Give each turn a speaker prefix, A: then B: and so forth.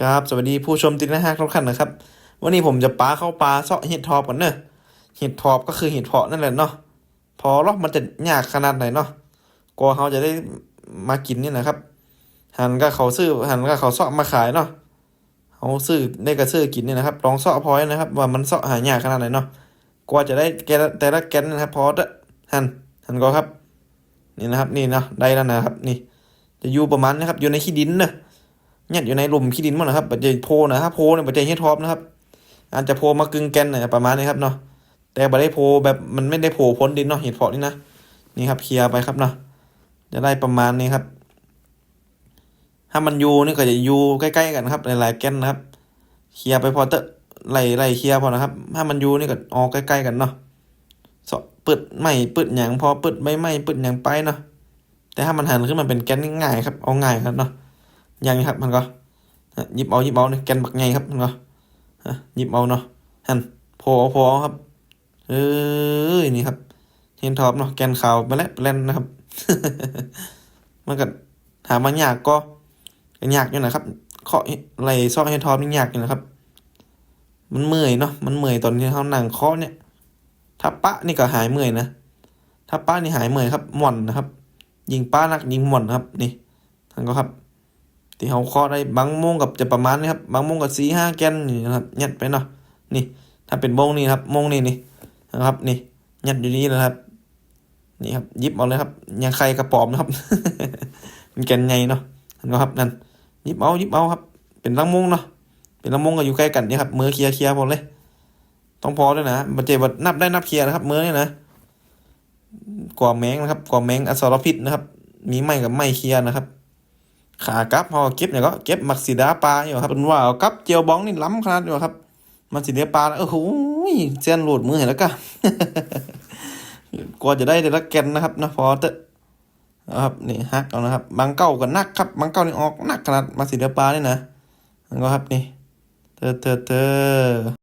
A: ครับสวัสดีผู้ชมติดนะฮะทุกท่านนะครับ วันนี้ผมจะปาเข้าปลาเซาะเห็ดทอบกันเนอะเห็ดทอบก็คือเห็ดเพาะนั่นแหละเนาะพอหรอกมันจะยากขนาดไหนเนาะกลัวเขาจะได้มากินนี่นะครับ หันก็เขาซื้อหันก็เขาเซาะมาขายเนาะเขาซื้อได้ก็ซื้อกินนี่นะครับลองเซาะพอยนะครับ ว่ามันเซาะหายากขนาดไหนเนาะกว่าจะได้แกแต่ละแกนนะครับพอเด้อหันหันก็ครับ นี่นะครับ นี่เนาะได้แล้วนะครับ นี่ จะอยู่ประมาณนะครับ อยู่ในขี้ดินเนอะ เนี่ยอยู่ในหลุมขี้ดินหมดนะครับปัจจัยโพนะครับโพเนี่ยปัจจัยเฮท็อปนะครับอาจจะโพมากึ่งแกนหน่ยประมาณนี้ครับเนาะแต่บ่ได้โพแบบมันไม่ได้โผล่พ้นดินเนาะเห็ดเพาะนี่นะนี่ครับเคลียร์ไปครับเนาะจะได้ประมาณนี้ครับ ถ้ามันยูนี่ก็จะยูใกล้ๆกันครับหลายๆแกนนะครับเคลียร์ไปพอเตอะไล่ไล่เคลียร์พอนะครับ ถ้ามันยูนี่ก็ออกใกล้ๆกันเนาะเสะปึดไม่ปึดหยังพอปึดไม่ไม่ปึดหยังไปเนาะแต่ถ้ามันหันขึ้นมาเป็นแกนง่ายครับเอาง่ายครับเนาะ ย่างครับมันก็หยิบเอาหยิบเอาเนี่ยแกนบักไงครับมันก็หยิบเอาเนาะหันโผล่เอาโผล่เอครับ เอ้ยนี่ครับเห็นท็อปเนาะแกนขาวไปแล้วไปแล้วนะครับ มันก็หามันยากก็ยากอยู่นะครับเคาะไหลซอกเห็นท็อปนี่ยากอยู่นะครับ มันเมื่อยเนาะมันเมื่อยตอนที่เขานั่งเคาะเนี่ยถ้าปะนี่ก็หายเมื่อยนะถ้าปะนี่หายเมื่อยครับหม่อนนะครับ ยิงป้านักยิงหม่อนครับนี่ท่านก็ครับ ที่เขาเคาะได้บางโมงกับจะประมาณนี้ครับบางโมงกับสี่ห้าแกนนี่นะครับยัดไปเนาะนี่ ถ้าเป็นโมงนี่ครับโมงนี่นี่นะครับนี่ยัดอยู่นี่นะครับ นี่ครับยิบเอาเลยครับยังใครกระป๋อมนะครับเป็นแกนใหญ่เนาะนก็ครับนั่นยิบเอายิบเอาครับ เป็นลังโมงเนาะเป็นลังโมงก็อยู่ใกล้กันนี่ครับมือเคลียร์เคลียร์หมดเลยต้องพอด้วยนะบัจเจบัดนับได้นับเคลียร์นะครับมือเนี่ยนะกว่าแมงนะครับกว่าแมงอสรพิษนะครับ มีไม้กับไม้เคลียร์นะครับ ขากลับพอเก็บเนี่ยก็เก็บมักสีดาปลาอยู่ครับเป็นว่าเอากับเจียวบ้องนี่ล้ำขนาดอยู่ครับ มันสีเดียปลาแล้วโอ้โหเส้นหลุดมือเห็นแล้วก็กว่าจะได้แต่ละแกนนะครับนะพอเตะนะครับนี่ฮักเอานะครับบางเก้าก็นักครับบางเก้านี่ออกนักขนาดมาสีเดียปลานี่นะแล้วก็ครับนี่เธอเธอเธอ